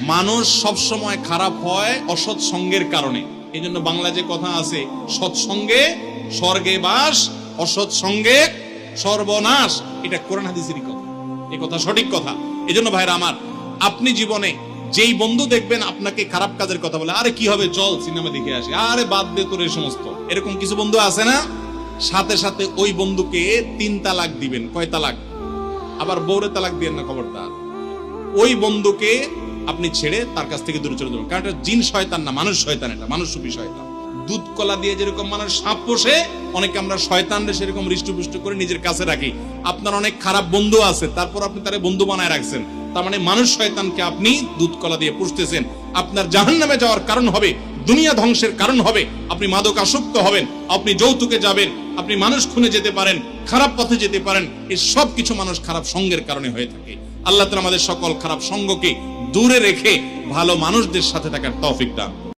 মানুষ সব সময় খারাপ হয় অসৎ সঙ্গের কারণে। এই জন্য বাংলা যে কথা আছে সৎসঙ্গে স্বর্গে বাস, অসৎ সঙ্গে সর্বনাশ। এটা কোরআন হাদিসেরই কথা। এই কথা সঠিক কথা। এই জন্য ভাইরা আমার, আপনি জীবনে যেই বন্ধু দেখবেন, আপনাকে খারাপ কাজের কথা বলে, আরে কি হবে, চল সিনেমা দেখে আসে। আরে বাদ দে তোর এই সমস্ত। এরকম কিছু বন্ধু আছে না? সাথে সাথে ওই বন্ধুকে তিন তালাক দিবেন। কয় তালাক? আবার বউরে তালাক দিবেন না খবরদার। ওই বন্ধুকে আপনি ছেড়ে তার কাছ থেকে দূরে চলে যাবেন। কারণ এটা জিন শয়তান না, মানুষ শয়তান এটা, মানুষ রূপী শয়তান। দুধ, কলা দিয়ে যেরকম মানুষ সাপ পোষে, অনেকে আমরা শয়তানরে সেরকম হৃষ্টপুষ্ট করে নিজের কাছে রাখি। আপনার অনেক খারাপ বন্ধু আছে, তারপর আপনি তারে বন্ধু বানায় রাখছেন। তার মানে মানুষ শয়তানকে আপনি দুধ, কলা দিয়ে পুষতেছেন। আপনার জাহান নামে যাওয়ার কারণ হবে, দুনিয়া ধ্বংসের কারণ হবে, আপনি মাদক আসক্ত হবেন, আপনি যৌতুকে যাবেন, আপনি মানুষ খুনে যেতে পারেন, খারাপ পথে যেতে পারেন এই সব কিছু মানুষ খারাপ সঙ্গের কারণে হয়ে থাকে। আল্লাহ তাআলা আমাদের সকল খারাপ সঙ্গকে দূরে রেখে ভালো মানুষদের সাথে থাকার তৌফিক দান